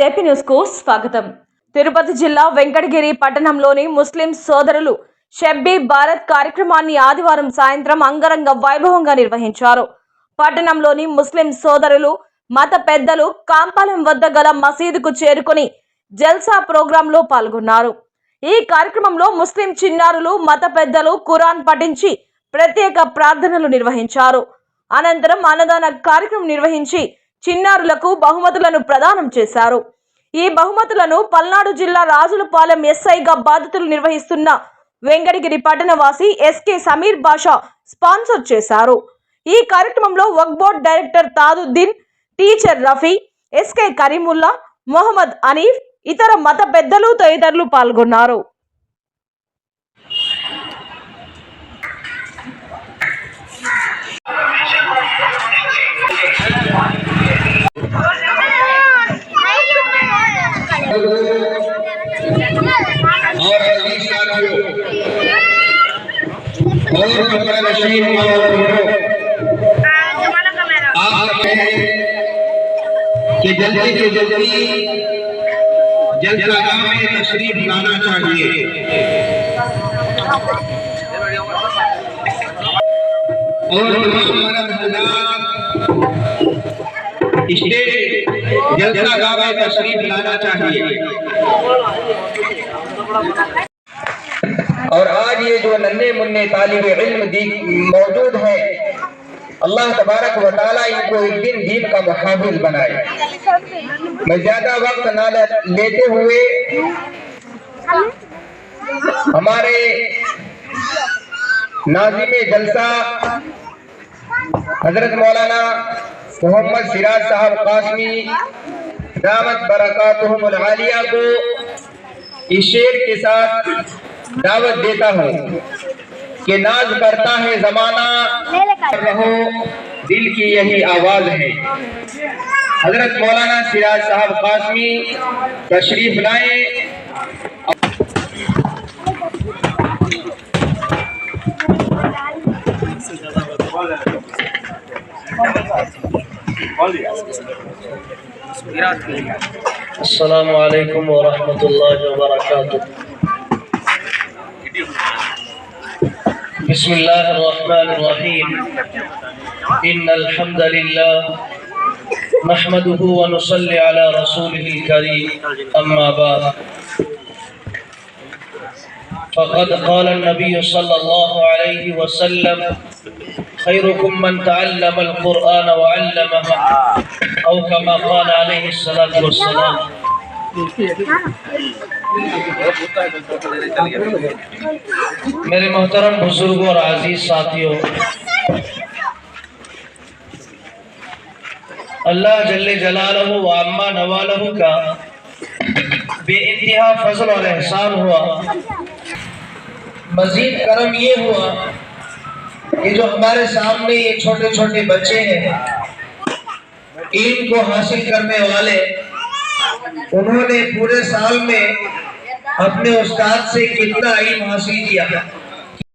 JP న్యూస్కు స్వాగతం. తిరుపతి జిల్లా వెంకటగిరి పట్టణంలోని ముస్లిం సోదరులు షబ్బీ భారత్ కార్యక్రమాన్ని ఆదివారం సాయంత్రం అంగరంగ వైభవంగా నిర్వహించారు. పట్టణంలోని ముస్లిం సోదరులు మత పెద్దలు కాంపాలెం వద్ద గల మసీదుకు చేరుకొని జల్సా ప్రోగ్రాంలో పాల్గొన్నారు. ఈ కార్యక్రమంలో ముస్లిం చిన్నారులు మత పెద్దలు ఖురాన్ పఠించి ప్రత్యేక ప్రార్థనలు నిర్వహించారు. అనంతరం అన్నదాన కార్యక్రమం నిర్వహించి చిన్నారులకు బహుమతులను ప్రదానం చేశారు. ఈ బహుమతులను పల్నాడు జిల్లా రాజులపాలెం ఎస్ఐగా బాధితులు నిర్వహిస్తున్న వెంకటగిరి పట్టణవాసి ఎస్కే సమీర్ బాషా స్పాన్సర్ చేశారు. ఈ కార్యక్రమంలో Waqf board director Tajuddin teacher Rafi SK Karimullah Mohammad Hanif ఇతర మత పెద్దలు తదితరులు పాల్గొన్నారు. اور عزیز ساتھیوں اور کمرہ نشین آپ کہیں کہ جلدی کے جلدی جلسہ میں تشریف لانا چاہیے۔ اور محمد حضرات اسٹیج جلسہ گاہ میں تشریف لانا چاہیے۔ اور آج یہ جو ننے منے طالب علم موجود ہیں اللہ تبارک و تعالیٰ ان کو ایک دن دین کا محافظ بنائے۔ میں زیادہ وقت نہ لیتے ہوئے ہمارے ناظم جلسہ حضرت مولانا محمد سراج صاحب قاسمی دامت برکاتہم العالیہ کو اس شیر کے ساتھ دعوت دیتا ہوں کہ ناز کرتا ہے زمانہ رہو، دل کی یہی آواز ہے۔ حضرت مولانا سراج صاحب قاسمی تشریف لائیں۔ کے لیے السلام عليكم ورحمة الله وبركاته. بسم الله الرحمن الرحيم. إن الحمد لله نحمده ونصلي على رسوله الكريم. أما بعد. فقد قال النبي صلى الله عليه وسلم خيركم من تعلم القرآن وعلمه، أو كما قال عليه الصلاة والسلام. میرے محترم بزرگوں اور عزیز ساتھیوں، اللہ جل جلالہ و عما نوالہ کا بے انتہا فضل اور احسان ہوا، مزید کرم یہ ہوا یہ جو ہمارے سامنے یہ چھوٹے چھوٹے بچے ہیں علم کو حاصل کرنے والے، انہوں نے پورے سال میں اپنے استاد سے کتنا علم حاصل کیا۔